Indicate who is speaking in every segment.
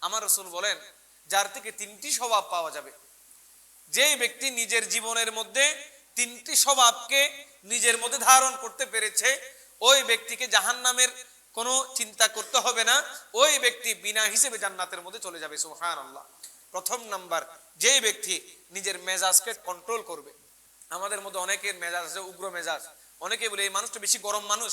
Speaker 1: আমার রসুল বলেন, যার থেকে তিনটি স্বভাব পাওয়া যাবে। যেই ব্যক্তি নিজের জীবনের মধ্যে তিনটি স্বভাবকে নিজের মধ্যে ধারণ করতে পেরেছে, ওই ব্যক্তিকে জাহান্নামের কোনো চিন্তা করতে হবে না, ওই ব্যক্তি বিনা হিসেবে জান্নাতের মধ্যে চলে যাবে সুহান আল্লাহ প্রথম নাম্বার যে ব্যক্তি নিজের মেজাজকে কন্ট্রোল করবে। আমাদের মধ্যে অনেকের মেজাজ আছে, উগ্র মেজাজ। অনেকে বলে, এই মানুষটা বেশি গরম মানুষ।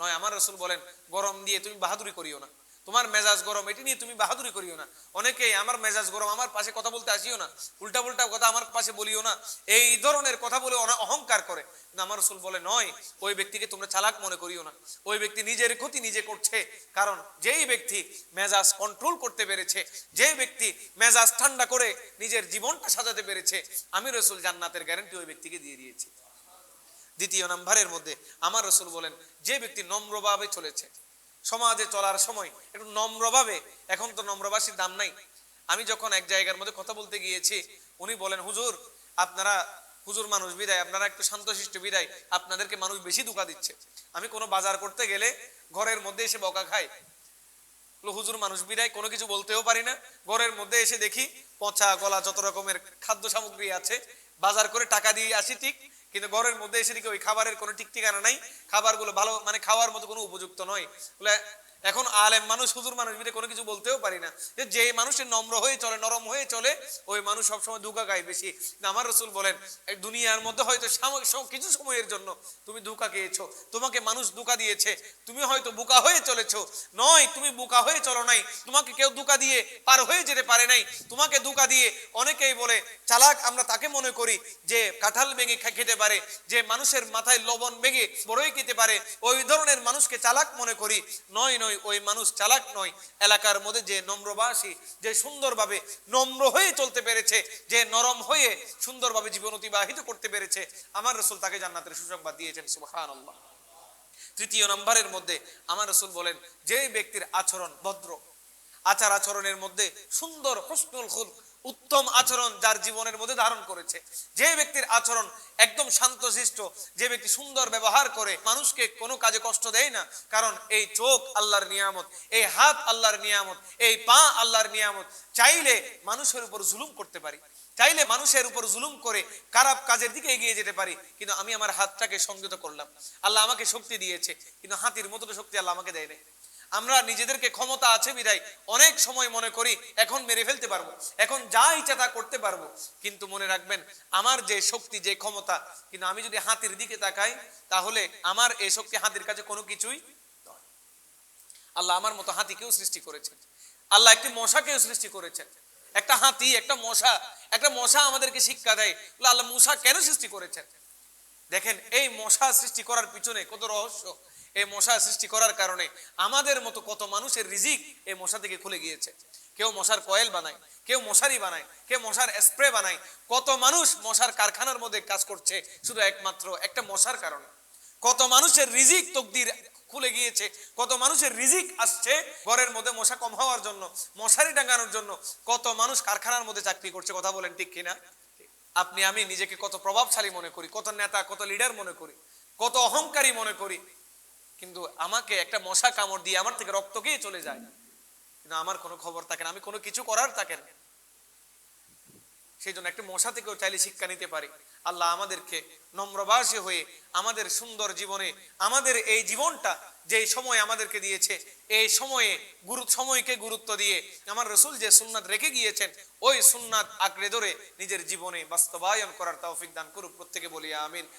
Speaker 1: নয়, আমার রসুল বলেন, গরম দিয়ে তুমি বাহাদুরি করিও না। তোমার মেজাজ গরম, এটি নিয়ে তুমি বাহাদুরি করিও না। অনেকেই, আমার মেজাজ গরম, আমার পাশে কথা বলতে আসিও না। উল্টা উল্টা কথা আমার পাশে বলিও না। এই ধরনের কথা বলে অহংকার করে। কিন্তু আমার রসুল বলে, নয়, ওই ব্যক্তিকে তোমরা চালাক মনে করিও না। ওই ব্যক্তি নিজের ক্ষতি নিজে করছে। কারণ যেই ব্যক্তি মেজাজ কন্ট্রোল করতে পেরেছে যে ব্যক্তি মেজাজ ঠান্ডা করে নিজের জীবনটা সাজাতে পেরেছে, আমি রসুল জান্নাতের গ্যারান্টি ওই ব্যক্তিকে দিয়ে দিয়েছি। দ্বিতীয় নাম্বারের মধ্যে, আমার রসুল বলেন, যে ব্যক্তি নম্রভাবে চলেছে সমাজে চলার সময় একটু নম্রভাবে, এখন তো নম্রবাসীর দাম নাই। আমি যখন এক জায়গার মধ্যে কথা বলতে গিয়েছি, উনি বলেন, হুজুর, আপনারা হুজুর মানুষ বিদায়, আপনারা একটু শান্তশিষ্ট বিদায়, আপনাদেরকে মানুষ বেশি দুকা দিচ্ছে। আমি কোনো বাজার করতে গেলে ঘরের মধ্যে এসে বকা খাই। হুজুর মানুষ বিদায়, কোনো কিছু বলতেও পারি না। ঘরের মধ্যে এসে দেখি পচা, গলা যত রকমের খাদ্য সামগ্রী আছে, বাজার করে টাকা দিয়ে আসি ঠিক কিন্তু ঘরের মধ্যে এসে দেখি ওই খাবারের কোনো ঠিক ঠিকানা নাই। খাবারগুলো ভালো মানে খাওয়ার মতো কোনো উপযুক্ত নয়। বলে এখন আলেম মানুষ, হুজুর মানুষ, বিদে কোনো কিছু বলতেও পারি না। যে মানুষের নম্র হয়ে চলে, নরম হয়ে চলে, ওই মানুষ সবসময় দুকা গায় বেশি। আমার রসুল বলেন দুনিয়ার মধ্যে হয়তো কিছু সময়ের জন্য তুমি দুকা খেয়েছো। তোমাকে মানুষ দুকা দিয়েছে। তুমি হয়তো বুকা হয়ে চলেছো। নয়, তুমি বুকা হয়ে চলো নাই। তোমাকে কেউ দুকা দিয়ে পার হয়ে যেতে পারে নাই। তোমাকে দুকা দিয়ে অনেকেই বলে, চালাক, আমরা তাকে মনে করি যে কাঁঠাল ভেঙে খেতে পারে, যে মানুষের মাথায় লবণ ভেঙে বড়ই খেতে পারে। ওই ধরনের মানুষকে চালাক মনে করি। নয় নয় ওই মানুষ চালাক নয়। এলাকার মধ্যে যে নম্রবাসী, যে সুন্দরভাবে নম্র হয়ে চলতে পেরেছে, যে নরম হয়ে সুন্দরভাবে জীবন অতিবাহিত করতে পেরেছে, আমার রসুল তাকে জান্নাতের সুসংবাদ দিয়েছেন সুবহান তৃতীয় নম্বরের মধ্যে আমার রসুল বলেন যে ব্যক্তির আচরণ ভদ্র, আচার আচরণের মধ্যে সুন্দর, হসনুল খুল উত্তম আচরণ যার জীবনের মধ্যে ধারণ করেছে। যে ব্যক্তির আচরণ একদম শান্তশিষ্ট, যে ব্যক্তি সুন্দর ব্যবহার করে, মানুষকে কোনো কাজে কষ্ট দেয় না। কারণ এই চোখ আল্লাহর নিয়ামত, এই হাত আল্লাহর নিয়ামত, এই পা আল্লাহর নিয়ামত। চাইলে মানুষের উপর জুলুম করতে পারি। চাইলে মানুষের উপর জুলুম করে খারাপ কাজের দিকে এগিয়ে যেতে পারি। কিন্তু আমি আমার হাতটাকে সংযত করলাম। আল্লাহ আমাকে শক্তি দিয়েছে। কিন্তু হাতির মতো শক্তি আল্লাহ আমাকে দেয় নাই। আমরা নিজেদেরকে ক্ষমতা আছে বিদায় অনেক সময় মনে করি, এখন মেরে ফেলতে পারব, এখন যা ইচ্ছা তা করতে পারব। কিন্তু মনে রাখবেন, আমার যে শক্তি, যে ক্ষমতা, কিন্তু আমি যদি হাতির দিকে তাকাই, তাহলে আমার এই শক্তি হাতির কাছে কোনো কিছুই। আল্লাহ আমার মতো হাতিকেও সৃষ্টি করেছেন। আল্লাহ একটি মশাকেও সৃষ্টি করেছেন। একটা হাতি, একটা মশা একটা মশা আমাদেরকে শিক্ষা দেয় আল্লাহ মশা কেন সৃষ্টি করেছেন? দেখেন, এই মশা সৃষ্টি করার পিছনে কত রহস্য। এই মশা সৃষ্টি করার কারণে আমাদের মতো কত মানুষের রিজিক এই মশা থেকে খুলে গিয়েছে। কেউ মশার কয়েল বানায়, কেউ মশারি বানায়, কেউ মশার স্প্রে বানায়। কত মানুষ মশার কারখানার মধ্যে কাজ করছে শুধু একমাত্র একটা মশার কারণে। কত মানুষের রিজিক তকদির খুলে গিয়েছে, কত মানুষের রিজিক আসছে ঘরের মধ্যে মশা কম হওয়ার জন্য, মশারি টাঙানোর জন্য, কত মানুষ কারখানার মধ্যে চাকরি করছে, কথা বলেন ঠিক কিনা? আপনি, আমি নিজেকে কত প্রভাবশালী মনে করি, কত নেতা, কত লিডার মনে করি, কত অহংকারী মনে করি। কিন্তু আমাকে একটা মশা কামড় দিয়ে আমার থেকে রক্ত গিয়ে চলে যায়। কিন্তু আমার কোনো খবর থাকে না, আমি কোনো কিছু করার থাকে না। সেই জন্য একটা মশা থেকেও চাইলে শিক্ষা নিতে পারি। আল্লাহ আমাদেরকে নম্রবাসী হয়ে আমাদের সুন্দর জীবনে, আমাদের এই জীবনটা যে সময় আমাদেরকে দিয়েছে, এই সময়ে গুরু, সময়কে গুরুত্ব দিয়ে আমার রসুল যে সুন্নাত রেখে গিয়েছেন, ওই সুন্নাত আঁকড়ে ধরে নিজের জীবনে বাস্তবায়ন করার তৌফিক দান করুক প্রত্যেকে বলি, আমিন।